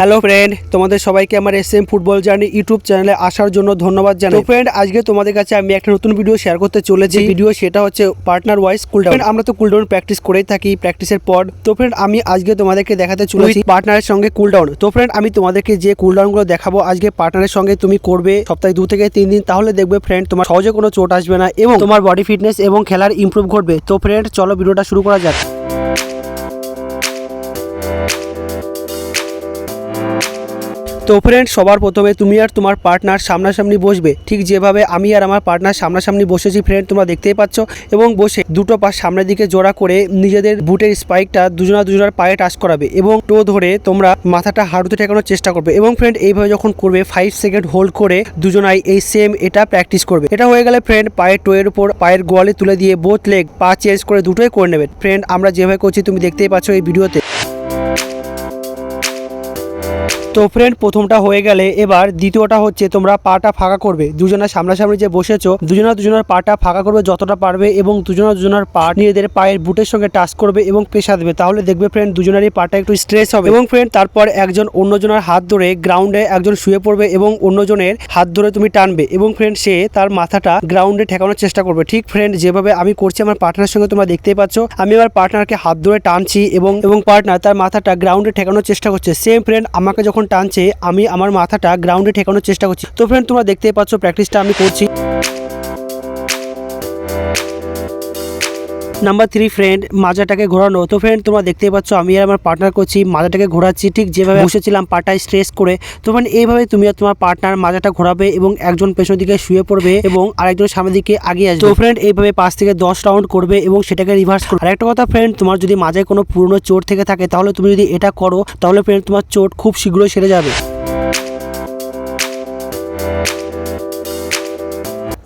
Hello friend তোমাদের সবাইকে আমার S M football journey YouTube চ্যানেলে আসার জন্য ধন্যবাদ জানাই। ফ্রেন্ড আজকে তোমাদের কাছে আমি একটা নতুন ভিডিও শেয়ার করতে চলেছি। ভিডিও সেটা হচ্ছে পার্টনার ওয়াইজ কুলডাউন আমরা তো কুলডাউন প্র্যাকটিস করেই থাকি প্র্যাকটিসের পর। তো ফ্রেন্ড আমি আজকে তোমাদেরকে দেখাতে চলেছি পার্টনারের সঙ্গে কুলডাউন তো ফ্রেন্ড আমি তোমাদেরকে যে কুলডাউনগুলো দেখাবো আজকে পার্টনারের সঙ্গে তুমি করবে সপ্তাহে দু থেকে তিন দিন তাহলে দেখবে ফ্রেন্ড তোমার সহজে কোনো চোট আসবে না এবং তোমার বডি ফিটনেস এবং খেলার ইমপ্রুভ ঘটবে। তো ফ্রেন্ড চলো ভিডিওটা শুরু করা যাক। তো ফ্রেন্ড সবার প্রথমে তুমি আর তোমার পার্টনার সামনাসামনি বসবে। ঠিক যেভাবে আমি আর আমার পার্টনার সামনাসামনি বসেছি ফ্রেন্ড তোমরা দেখতেই পাচ্ছ। এবং বসে দুটো পা সামনের দিকে জোড়া করে নিজেদের বুটের স্পাইকটা দুজনা দুজনার পায়ে টাচ করাবে এবং টো ধরে তোমরা মাথাটা হাঁটুতে ঠেকানোর চেষ্টা করবে। এবং ফ্রেন্ড এইভাবে যখন করবে ফাইভ সেকেন্ড হোল্ড করে দুজনাই এই সেম এটা প্র্যাকটিস করবে। এটা হয়ে গেলে ফ্রেন্ড পায়ের টোয়ের উপর, পায়ের গোয়ালে তুলে দিয়ে বোথ লেগ পা চেঞ্জ করে দুটোই করে নেবে। ফ্রেন্ড আমরা যেভাবে করছি, তুমি দেখতেই পাচ্ছ এই ভিডিওতে তো ফ্রেন্ড প্রথমটা হয়ে গেলে এবার দ্বিতীয়টা হচ্ছে তোমরা পাটা ফাঁকা করবে। দুজনের সামনাসামনি যে বসেছো, দুজনা দুজনের পাটা ফাঁকা করবে যতটা পারবে এবং দুজনা দুজনের পা নিজেদের পায়ের বুটের সঙ্গে টাচ করবে এবং পেশা দেবে। তাহলে দেখবে ফ্রেন্ড দুজনেরই পাটা একটু স্ট্রেস হবে। এবং ফ্রেন্ড তারপর একজন অন্যজনের হাত ধরে গ্রাউন্ডে একজন শুয়ে পড়বে এবং অন্যজনের হাত ধরে তুমি টানবে এবং ফ্রেন্ড সে তার মাথাটা গ্রাউন্ডে ঠেকানোর চেষ্টা করবে। ঠিক ফ্রেন্ড যেভাবে আমি করছি, আমার পার্টনারের সঙ্গে তোমরা দেখতেই পাচ্ছ, আমি আমার পার্টনারকে হাত ধরে টানছি এবং এবং পার্টনার তার মাথাটা গ্রাউন্ডে ঠেকানোর চেষ্টা করছে। সেম ফ্রেন্ড আমাকে যখন টানছে, আমি আমার মাথাটা গ্রাউন্ডে ঠেকানোর চেষ্টা করছি। তো ফ্রেন্ড তোমরা দেখতেই পাচ্ছ প্র্যাকটিসটা আমি করছি। নাম্বার থ্রি ফ্রেন্ড মাজাটাকে ঘোরানো। তো ফ্রেন্ড তোমরা দেখতেই পাচ্ছ আমি আর আমার পার্টনার করছি মাজাটাকে ঘোরাচ্ছি। ঠিক যেভাবে বসেছিলাম পাটায় স্ট্রেস করে তো ফ্রেন্ড এইভাবে তুমি আর তোমার পার্টনার মাজাটা ঘোরাবে এবং একজন পেছন দিকে শুয়ে পড়বে এবং আরেকজন সামনের দিকে আগিয়ে আসবে। তো ফ্রেন্ড এইভাবে পাঁচ থেকে দশ রাউন্ড করবে এবং সেটাকে রিভার্স করবে। আরেকটা কথা ফ্রেন্ড তোমার যদি মাজায় কোনো পুরনো চোট থেকে থাকে তাহলে তুমি যদি এটা করো তাহলে ফ্রেন্ড তোমার চোট খুব শীঘ্রই সেরে যাবে।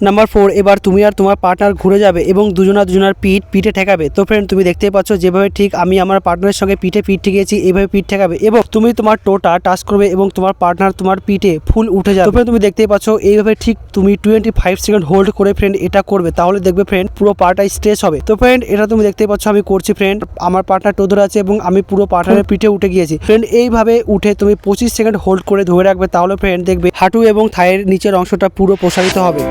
নাম্বার ফোর, এবার তুমি আর তোমার পার্টনার ঘুরে যাবে এবং দুজনা দুজনার পিঠ, পিঠে ঠেকাবে। তো ফ্রেন্ড তুমি দেখতেই পাচ্ছ যেভাবে ঠিক আমি আমার পার্টনারের সঙ্গে পিঠে পিঠ ঠেকিয়েছি এইভাবে পিঠ ঠেকাবে এবং তুমি তোমার টোটা টাচ করবে এবং তোমার পার্টনার তোমার পিঠে ফুল উঠে যাবে। ফ্রেন্ড তুমি দেখতেই পাচ্ছ এইভাবে ঠিক তুমি টোয়েন্টি ফাইভ সেকেন্ড হোল্ড করে ফ্রেন্ড এটা করবে। তাহলে দেখবে ফ্রেন্ড পুরো পাটা স্ট্রেস হবে। তো ফ্রেন্ড এটা তুমি দেখতেই পাচ্ছ আমি করছি ফ্রেন্ড আমার পার্টনার টো ধরে আছে এবং আমি পুরো পার্টনারের পিঠে উঠে গিয়েছি। ফ্রেন্ড এইভাবে উঠে তুমি পঁচিশ সেকেন্ড হোল্ড করে ধরে রাখবে। তাহলে ফ্রেন্ড দেখবে হাঁটু এবং থায়ের নিচের অংশটা পুরো প্রসারিত হবে।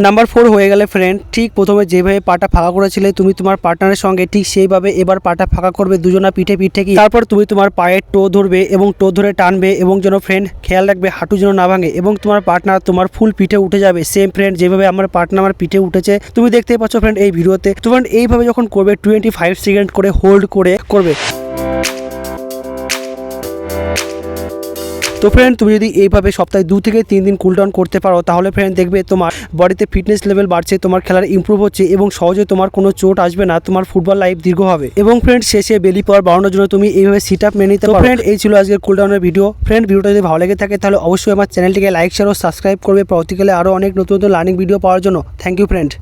নাম্বার ফোর হয়ে গেলে ফ্রেন্ড ঠিক প্রথমে যেভাবে পাটা ফাঁকা করেছিলে, তুমি তোমার পার্টনারের সঙ্গে ঠিক সেইভাবে এবার পাটা ফাঁকা করবে, দুজনা পিঠে পিঠে কি? তারপর তুমি তোমার পায়ের টো ধরবে এবং টো ধরে টানবে এবং যেন ফ্রেন্ড খেয়াল রাখবে, হাঁটু যেন না ভাঙে এবং তোমার পার্টনার তোমার ফুল পিঠে উঠে যাবে। সেম ফ্রেন্ড যেভাবে আমার পার্টনার আমার পিঠে উঠেছে, তুমি দেখতেই পাচ্ছ ফ্রেন্ড এই ভিডিওতে। তো ফ্রেন্ড এইভাবে যখন করবে টোয়েন্টি ফাইভ সেকেন্ড করে হোল্ড করে করবে। তো ফ্রেন্ড তুমি যদি এইভাবে সপ্তাহে দু থেকে তিন দিন কুল ডাউন করতে পারো তাহলে ফ্রেন্ড দেখবে তোমার বডিতে ফিটনেস লেভেল বাড়ছে তোমার খেলার ইমপ্রুভ হচ্ছে এবং সহজে তোমার কোনো চোট আসবে না তোমার ফুটবল লাইফ দীর্ঘ হবে। এবং ফ্রেন্ড শেষে বেলি পাওয়ার বাড়ানোর জন্য তুমি এইভাবে সিট আপ মেনে নিতে পারো। ফ্রেন্ড এই ছিল আজকের কুল ডাউনের ভিডিও ফ্রেন্ড ভিডিওটা যদি ভালো লেগে থাকে তাহলে অবশ্যই আমার চ্যানেলটিকে লাইক শেয়ার ও সাবস্ক্রাইব করবে। পরবর্তীকালে আরও অনেক নতুন নতুন লার্নিং ভিডিও পাওয়ার জন্য। Thank you friend